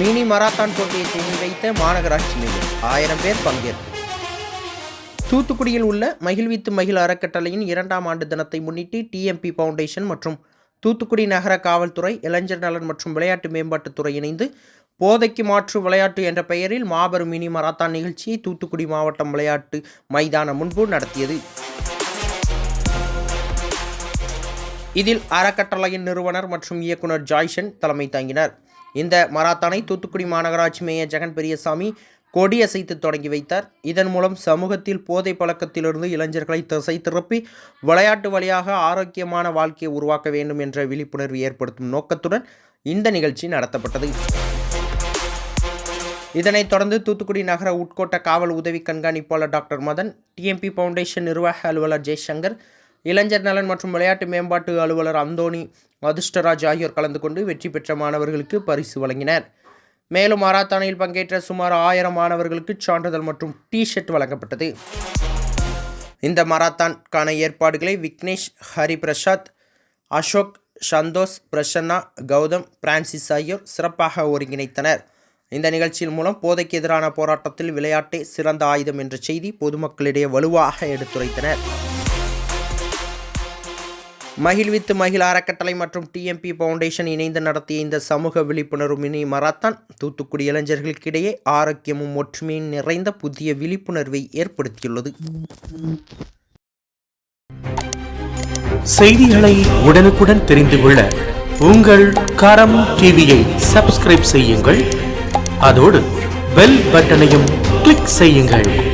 Mini marathon போட்டியை துவங்கி வைத்த மாநகராட்சி நிலையம் ஆயிரம் பேர் பங்கேற்பு. தூத்துக்குடியில் உள்ள மகிழ்வித்து மகிழ் அறக்கட்டளையின் இரண்டாம் ஆண்டு தினத்தை முன்னிட்டு டிஎம்பி ஃபவுண்டேஷன் மற்றும் தூத்துக்குடி நகர காவல்துறை இளைஞர் நலன் மற்றும் விளையாட்டு மேம்பாட்டுத்துறை இணைந்து போதைக்கு மாற்று விளையாட்டு என்ற பெயரில் மாபெரும் மினி மராத்தான் நிகழ்ச்சியை தூத்துக்குடி மாவட்டம் விளையாட்டு மைதானம் முன்பு நடத்தியது. இதில் அறக்கட்டளையின் நிறுவனர் மற்றும் இயக்குனர் ஜாய்ஷன் தலைமை தாங்கினர். இந்த மராத்தானை தூத்துக்குடி மாநகராட்சி மேயர் ஜெகன் பெரியசாமி கொடியசைத்து தொடங்கி வைத்தார். இதன் மூலம் சமூகத்தில் போதை பழக்கத்திலிருந்து இளைஞர்களை திசை திருப்பி விளையாட்டு வழியாக ஆரோக்கியமான வாழ்க்கையை உருவாக்க வேண்டும் என்ற விழிப்புணர்வு ஏற்படுத்தும் நோக்கத்துடன் இந்த நிகழ்ச்சி நடத்தப்பட்டது. இதனைத் தொடர்ந்து தூத்துக்குடி நகர உட்கோட்ட காவல் உதவி கண்காணிப்பாளர் டாக்டர் மதன் டிஎம்பி ஃபவுண்டேஷன் நிர்வாக அலுவலர் ஜெய்சங்கர் இளைஞர் நலன் மற்றும் விளையாட்டு மேம்பாட்டு அலுவலர் அந்தோணி அதிர்ஷ்டராஜ் ஆகியோர் கலந்து கொண்டு வெற்றி பெற்ற மாணவர்களுக்கு பரிசு வழங்கினர். மேலும் மாராத்தானில் பங்கேற்ற சுமார் ஆயிரம் மாணவர்களுக்கு சான்றிதழ் மற்றும் டி ஷர்ட் வழங்கப்பட்டது. இந்த மாரத்தான்கான ஏற்பாடுகளை விக்னேஷ் ஹரிபிரசாத் அசோக் சந்தோஷ் பிரசன்னா கௌதம் பிரான்சிஸ் ஆகியோர் சிறப்பாக ஒருங்கிணைத்தனர். இந்த நிகழ்ச்சியின் மூலம் போதைக்கு எதிரான போராட்டத்தில் விளையாட்டே சிறந்த ஆயுதம் என்ற செய்தி பொதுமக்களிடையே வலுவாக எடுத்துரைத்தனர். மகிழ்வித்து மகிழ் அறக்கட்டளை மற்றும் டிஎம்பி ஃபவுண்டேஷன் இணைந்து நடத்திய இந்த சமூக விழிப்புணர்வு மினி மராத்தான் தூத்துக்குடி இளைஞர்களுக்கிடையே ஆரோக்கியமும் ஒற்றுமையும் நிறைந்த புதிய விழிப்புணர்வை ஏற்படுத்தியுள்ளது. செய்திகளை உடனுக்குடன் தெரிந்து கொள்ள உங்கள் கரம் டிவியை சப்ஸ்கிரைப் செய்யுங்கள். அதோடு பெல் பட்டனையும் கிளிக் செய்யுங்கள்.